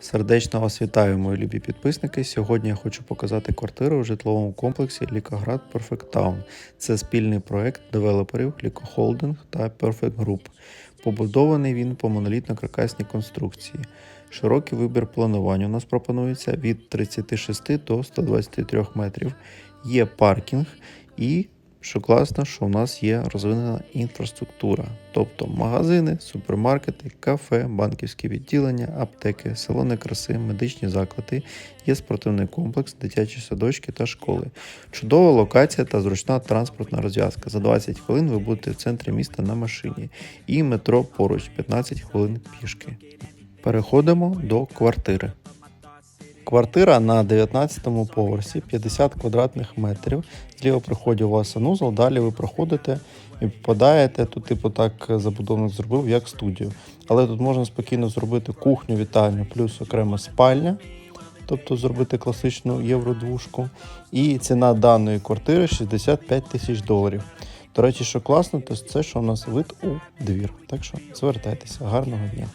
Сердечно вас вітаю, мої любі підписники. Сьогодні я хочу показати квартиру у житловому комплексі Лікоград Perfect Town. Це спільний проект девелоперів Ліко Холдинг та Perfect Group. Побудований він по монолітно-каркасній конструкції. Широкий вибір планування у нас пропонується від 36 до 123 метрів. Є паркінг і що класно, що у нас є розвинена інфраструктура, тобто магазини, супермаркети, кафе, банківські відділення, аптеки, салони краси, медичні заклади, є спортивний комплекс, дитячі садочки та школи. Чудова локація та зручна транспортна розв'язка. За 20 хвилин ви будете в центрі міста на машині. І метро поруч 15 хвилин пішки. Переходимо до квартири. Квартира на 19-му поверсі, 50 квадратних метрів. Зліва приходить у вас санузел, далі ви проходите і попадаєте. Тут, типу, так забудовник зробив, як студію. Але тут можна спокійно зробити кухню, вітальню, плюс окрема спальня, тобто зробити класичну євродвушку. І ціна даної квартири 65 тисяч доларів. До речі, що класно, то це що у нас вид у двір. Так що звертайтеся, гарного дня.